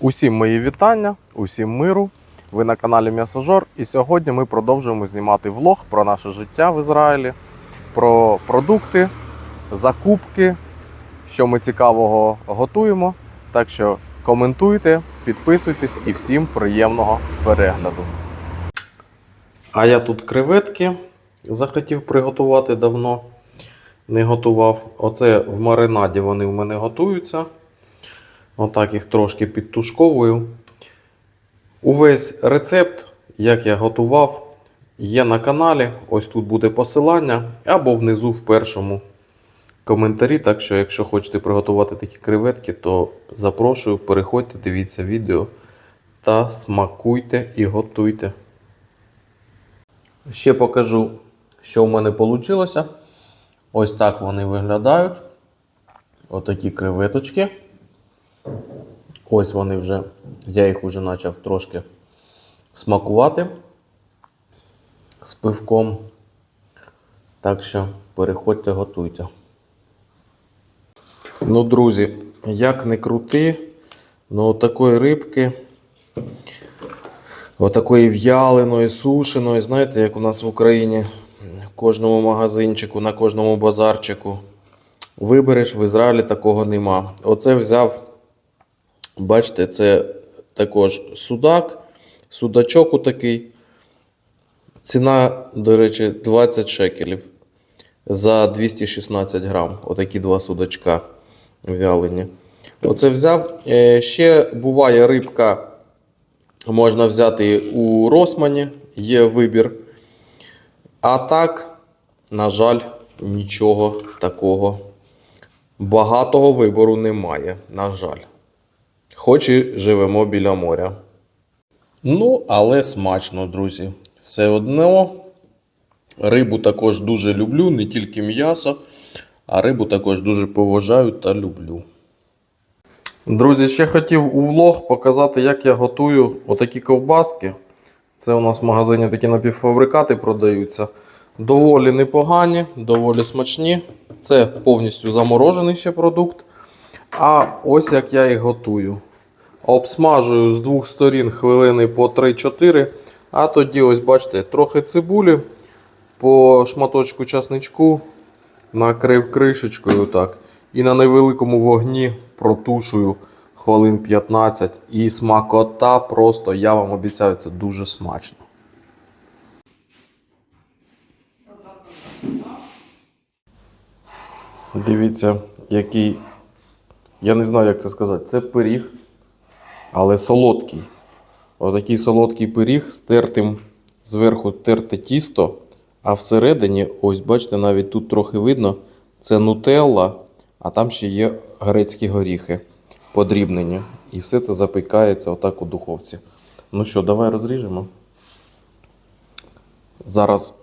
Усім мої вітання, усім миру. Ви на каналі М'ясожор. І сьогодні ми продовжуємо знімати влог про наше життя в Ізраїлі, про продукти, закупки, що ми цікавого готуємо. Так що коментуйте, підписуйтесь і всім приємного перегляду. А я тут креветки захотів приготувати давно. Не готував. Оце в маринаді вони в мене готуються. Отак їх трошки підтушковую. Увесь рецепт, як я готував, є на каналі. Ось тут буде посилання, або внизу в першому коментарі. Так що, якщо хочете приготувати такі креветки, то запрошую, переходьте, дивіться відео та смакуйте і готуйте. Ще покажу, що в мене вийшло. Ось так вони виглядають. Отакі креветочки. Ось вони вже, я їх вже почав трошки смакувати з пивком. Так що переходьте, готуйте. Ну, друзі, як не крути, ну такої рибки, отакої в'яленої, сушеної, знаєте, як у нас в Україні, в кожному магазинчику, на кожному базарчику. Вибереш, в Ізраїлі такого нема. Оце взяв. Бачите, це також судак, судачок отакий. Ціна, до речі, 20 шекелів за 216 грам. Отакі два судачка вялені. Оце взяв. Е, Ще буває рибка, можна взяти у Росмані, є вибір. А так, на жаль, нічого такого. Багатого вибору немає, на жаль. Хоч і живемо біля моря. Ну, але смачно, друзі. Все одно. Рибу також дуже люблю, не тільки м'ясо, а рибу також дуже поважаю та люблю. Друзі, ще хотів у влог показати, як я готую отакі ковбаски. Це у нас в магазині такі напівфабрикати продаються. Доволі непогані, доволі смачні. Це повністю заморожений ще продукт. А ось як я їх готую. Обсмажую з двох сторін хвилини по 3-4. А тоді, ось бачите, трохи цибулі, по шматочку часничку, накрив кришечкою так. І на невеликому вогні протушую хвилин 15. І смакота просто, я вам обіцяю, це дуже смачно. Дивіться, який. Я не знаю, як це сказати. Це пиріг, але солодкий. Отакий солодкий пиріг з тертим зверху терте тісто, а всередині, ось бачите, навіть тут трохи видно, це нутелла, а там ще є грецькі горіхи подрібнені. І все це запікається отак у духовці. Ну що, давай розріжемо. Зараз,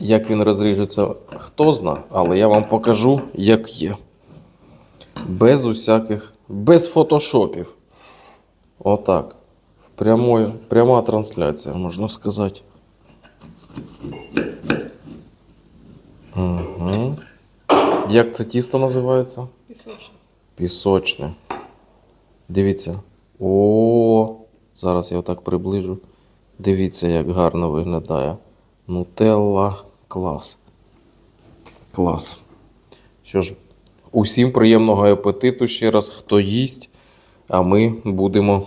як він розріжеться, хто зна, але я вам покажу, як є. Без усяких, без фотошопів. Отак. В прямою, пряма трансляція, можна сказати. Угу. Як це тісто називається? Пісочно. Пісочне. Дивіться. О, зараз я отак приближу. Дивіться, як гарно виглядає. Нутелла клас. Клас. Що ж, усім приємного апетиту ще раз, хто їсть, а ми будемо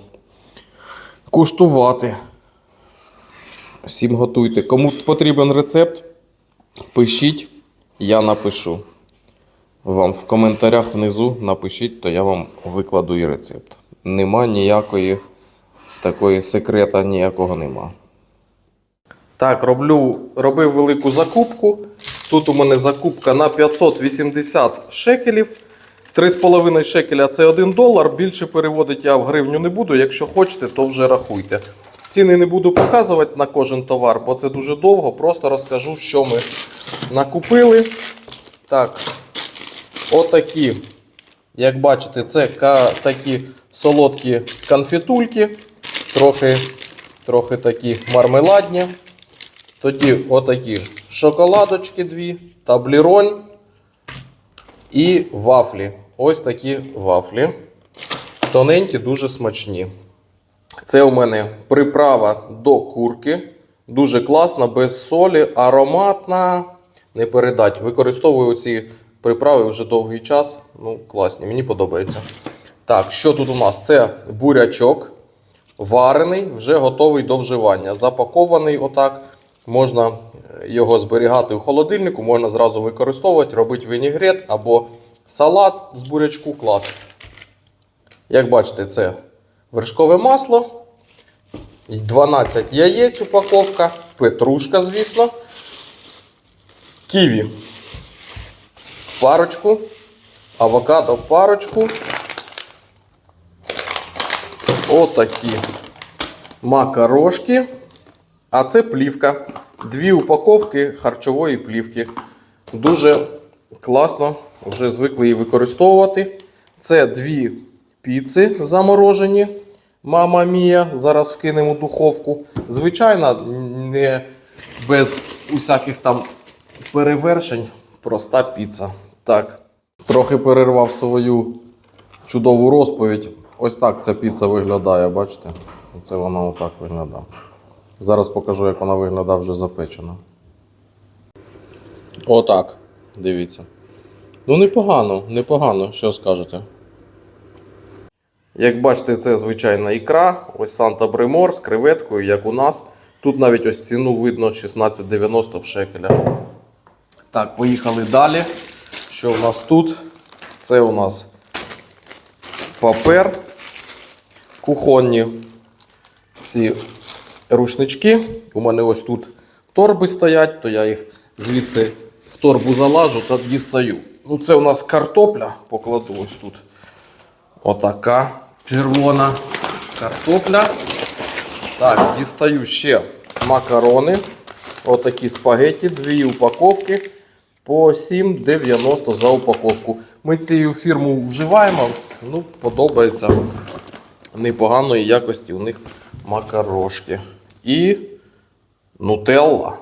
куштувати. Всім готуйте. Кому потрібен рецепт, пишіть, я напишу. Вам в коментарях внизу напишіть, то я вам викладу і рецепт. Нема ніякої такої секрета, ніякого нема. Так, роблю, робив велику закупку. Тут у мене закупка на 580 шекелів. 3,5 шекеля це 1 долар. Більше переводити я в гривню не буду. Якщо хочете, то вже рахуйте. Ціни не буду показувати на кожен товар, бо це дуже довго. Просто розкажу, що ми накупили. Так, отакі. Як бачите, це такі солодкі конфітульки, трохи, трохи такі мармеладні. Тоді отакі шоколадочки дві, табліроль і вафлі. Ось такі вафлі. Тоненькі, дуже смачні. Це у мене приправа до курки. Дуже класна, без солі, ароматна. Не передать. Використовую ці приправи вже довгий час. Ну, класні, мені подобається. Так, що тут у нас? Це бурячок. Варений, вже готовий до вживання. Запакований отак. Можна його зберігати у холодильнику, можна зразу використовувати, робити вінігрет або салат з бурячку. Клас. Як бачите, це вершкове масло. 12 яєць упаковка, петрушка, звісно. Ківі парочку, авокадо парочку. Отакі макарошки. А це плівка. Дві упаковки харчової плівки. Дуже класно, вже звикли її використовувати. Це дві піци заморожені. Мама Мія. Зараз вкинемо духовку. Звичайна, не без усяких там перевершень. Проста піца. Так. Трохи перервав свою чудову розповідь. Ось так ця піца виглядає, бачите? Це вона отак виглядає. Зараз покажу, як вона виглядає вже запечена. Отак. Дивіться. Ну, непогано, непогано, що скажете. Як бачите, це звичайна ікра. Ось Санта Бремор з креветкою, як у нас. Тут навіть ось ціну видно 16,90 в шекелях. Так, поїхали далі. Що в нас тут? Це у нас папер кухонні. Ці рушнички. У мене ось тут торби стоять, то я їх звідси в торбу залажу та дістаю. Ну, це у нас картопля, покладу ось тут. Отака червона картопля. Так, дістаю ще макарони. Отакі спагеті, дві упаковки по 7,90 за упаковку. Ми цю фірму вживаємо, ну, подобається непоганої якості у них макарошки. І нутелла.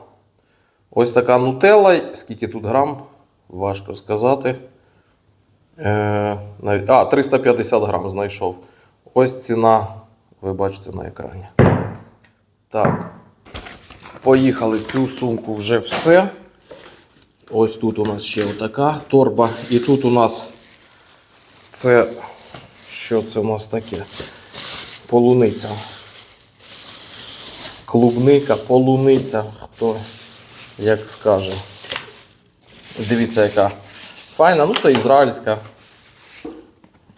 Ось така нутелла. Скільки тут грам? Важко сказати. Е, а, 350 грам знайшов. Ось ціна, ви бачите на екрані. Так. Поїхали цю сумку вже все. Ось тут у нас ще отака торба. І тут у нас це. Що це у нас таке? Полуниця. Клубника, полуниця. Хто як скаже. Дивіться, яка файна. Ну, це ізраїльська.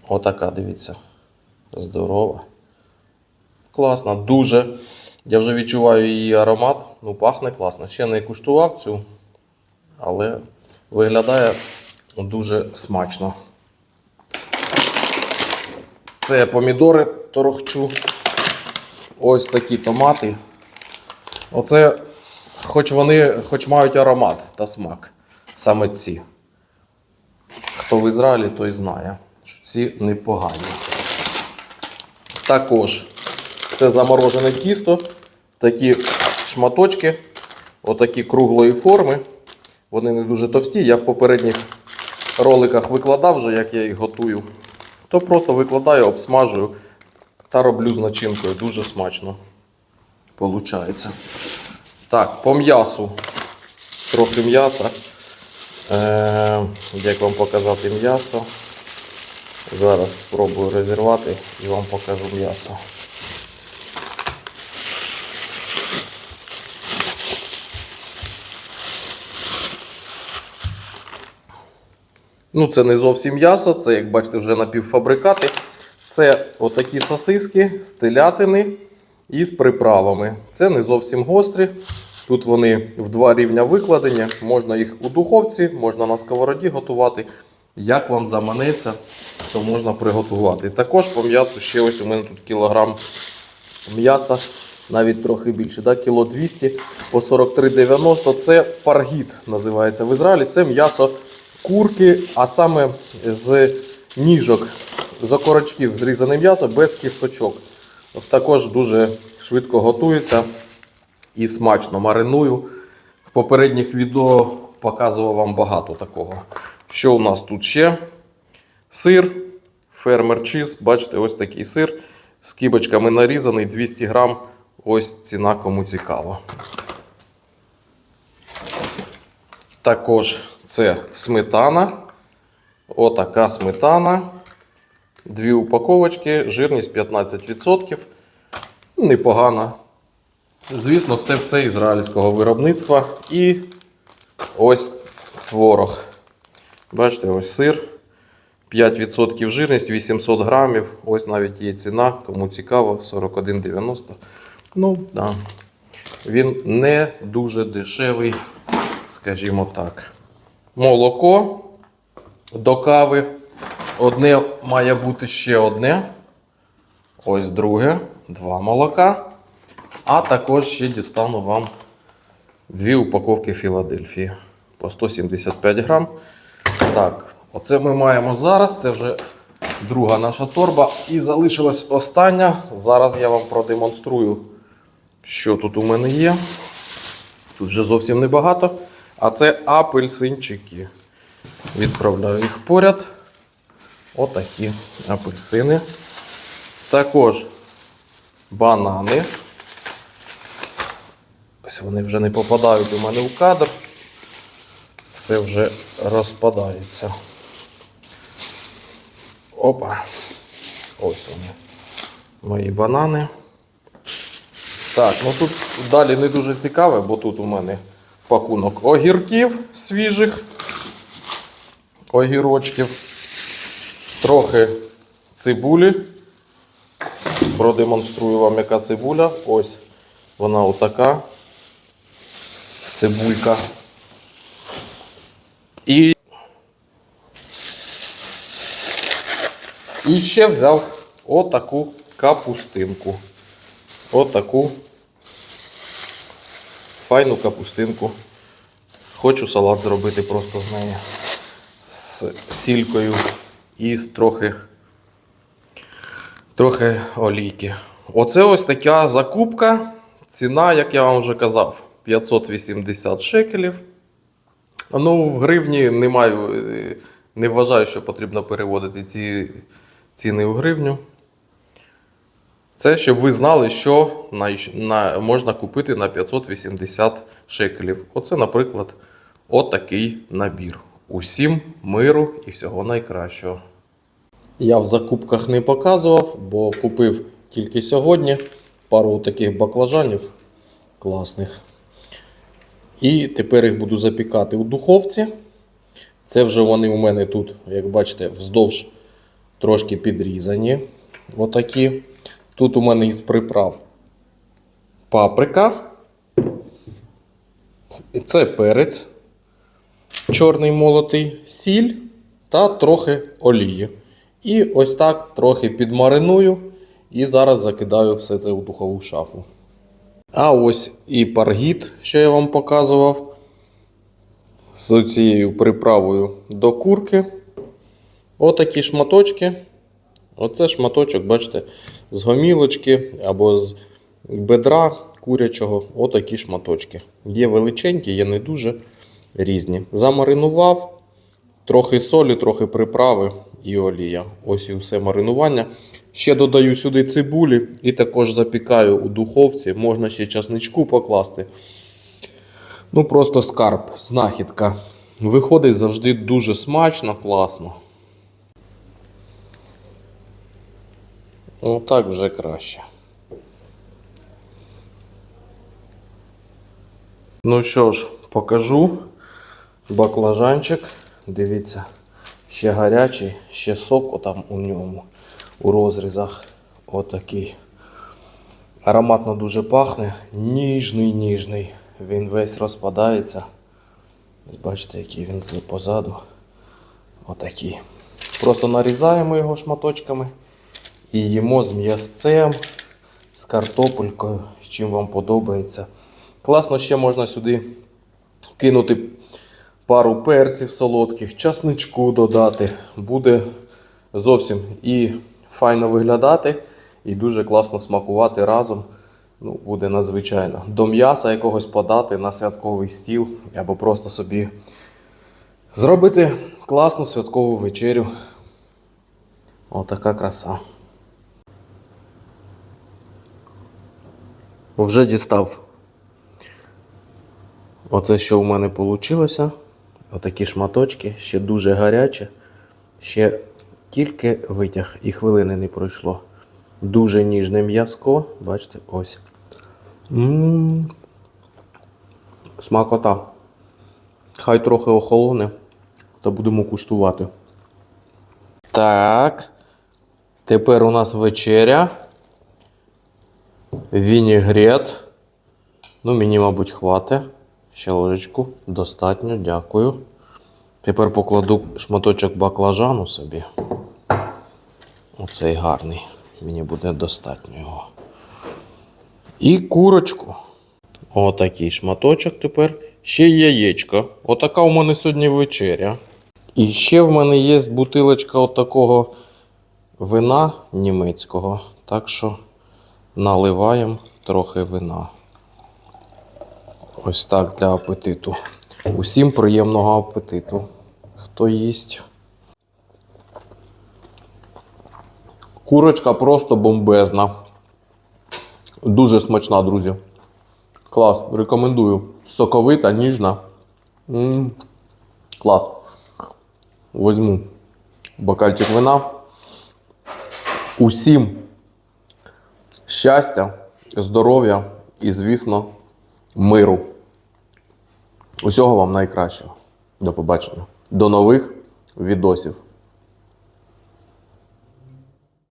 Отака, дивіться. Здорова. Класна, дуже. Я вже відчуваю її аромат. Ну, пахне класно. Ще не куштував цю, але виглядає дуже смачно. Це помідори торохчу. Ось такі томати. Оце, хоч вони хоч мають аромат та смак. Саме ці. Хто в Ізраїлі, той знає, що ці непогані. Також це заморожене тісто, такі шматочки, отакі круглої форми. Вони не дуже товсті. Я в попередніх роликах викладав вже, як я їх готую. То просто викладаю, обсмажую та роблю з начинкою. Дуже смачно получається. Так, по м'ясу. Трохи м'яса. Е, як вам показати м'ясо? Зараз спробую розірвати і вам покажу м'ясо. Ну, це не зовсім м'ясо, це, як бачите, вже напівфабрикати. Це отакі сосиски з телятини і з приправами. Це не зовсім гострі. Тут вони в два рівня викладені. Можна їх у духовці, можна на сковороді готувати. Як вам заманеться, то можна приготувати. Також по м'ясу ще ось у мене тут кілограм м'яса, навіть трохи більше. Да? Кіло 200 по 43,90. Це паргіт називається в Ізраїлі. Це м'ясо курки, а саме з ніжок, з окорочків зрізане м'ясо без кісточок. Також дуже швидко готується і смачно мариную. В попередніх відео показував вам багато такого. Що у нас тут ще? Сир Фермер чіз, бачите, ось такий сир. З кібочками нарізаний 200 грам. Ось ціна, кому цікаво. Також це сметана. Отака сметана. Дві упаковочки, жирність 15%. Непогана. Звісно, це все ізраїльського виробництва. І ось творог. Бачите, ось сир. 5% жирність, 800 грамів. Ось навіть є ціна, кому цікаво, 41,90. Ну, да. Він не дуже дешевий, скажімо так. Молоко до кави. Одне має бути ще одне. Ось друге. Два молока. А також ще дістану вам дві упаковки Філадельфії по 175 грам. Так, оце ми маємо зараз. Це вже друга наша торба. І залишилась остання. Зараз я вам продемонструю, що тут у мене є. Тут вже зовсім небагато. А це апельсинчики. Відправляю їх поряд. Отакі апельсини. Також банани. Ось вони вже не попадають у мене в кадр. Все вже розпадається. Опа. Ось вони. Мої банани. Так, ну тут далі не дуже цікаве, бо тут у мене пакунок огірків свіжих, огірочків, трохи цибулі. Продемонструю вам, яка цибуля. Ось вона отака. Цибулька. І. І ще взяв отаку капустинку. Отаку файну капустинку. Хочу салат зробити просто з неї. З сількою і трохи, трохи олійки. Оце ось така закупка. Ціна, як я вам вже казав, 580 шекелів. Ну, в гривні не маю, е, не вважаю, що потрібно переводити ці ціни в гривню. Це щоб ви знали, що на, на, можна купити на 580 шекелів. Оце, наприклад, отакий набір. Усім миру і всього найкращого. Я в закупках не показував, бо купив тільки сьогодні пару таких баклажанів класних. І тепер їх буду запікати у духовці. Це вже вони у мене тут, як бачите, вздовж трошки підрізані. Отакі. Тут у мене із приправ паприка. Це перець, чорний молотий, сіль та трохи олії. І ось так трохи підмариную. І зараз закидаю все це у духову шафу. А ось і паргіт, що я вам показував. З цією приправою до курки. Отакі шматочки. Оце шматочок, бачите, з гомілочки або з бедра курячого. Отакі шматочки. Є величенькі, є не дуже різні. Замаринував, трохи солі, трохи приправи і олія. Ось і все маринування. Ще додаю сюди цибулі і також запікаю у духовці. Можна ще часничку покласти. Ну, просто скарб, знахідка. Виходить завжди дуже смачно, класно. Ну так вже краще. Ну що ж, покажу баклажанчик. Дивіться, ще гарячий, ще сок там у ньому, у розрізах. Отакий. Ароматно дуже пахне. Ніжний, ніжний. Він весь розпадається. Бачите, який він позаду. Отакий. Просто нарізаємо його шматочками і їмо з м'ясцем, з картопелькою, з чим вам подобається. Класно ще можна сюди кинути пару перців солодких, часничку додати. Буде зовсім і файно виглядати, і дуже класно смакувати разом. Ну, буде надзвичайно. До м'яса якогось подати на святковий стіл або просто собі зробити класну святкову вечерю Отака краса. Вже дістав. Оце що в мене вийшло. Отакі шматочки, ще дуже гаряче. Ще тільки витяг і хвилини не пройшло. Дуже ніжне м'язко. Бачите, ось. м Смакота. Хай трохи охолоне, то будемо куштувати. Так. Тепер у нас вечеря. Вінігрет. Ну, мені, мабуть, хватить. Ще ложечку. Достатньо, дякую. Тепер покладу шматочок баклажану собі. Оцей гарний. Мені буде достатньо його. І курочку. Отакий шматочок тепер. Ще яєчко. Отака у мене сьогодні вечеря. І ще в мене є бутилочка отакого вина німецького. Так що наливаємо трохи вина. Ось так для апетиту. Усім приємного апетиту. Хто їсть. Курочка просто бомбезна. Дуже смачна, друзі. Клас, рекомендую. Соковита, ніжна. м Клас. Возьму бокальчик вина. Усім щастя, здоров'я і, звісно, миру. Усього вам найкращого. До побачення. До нових відосів.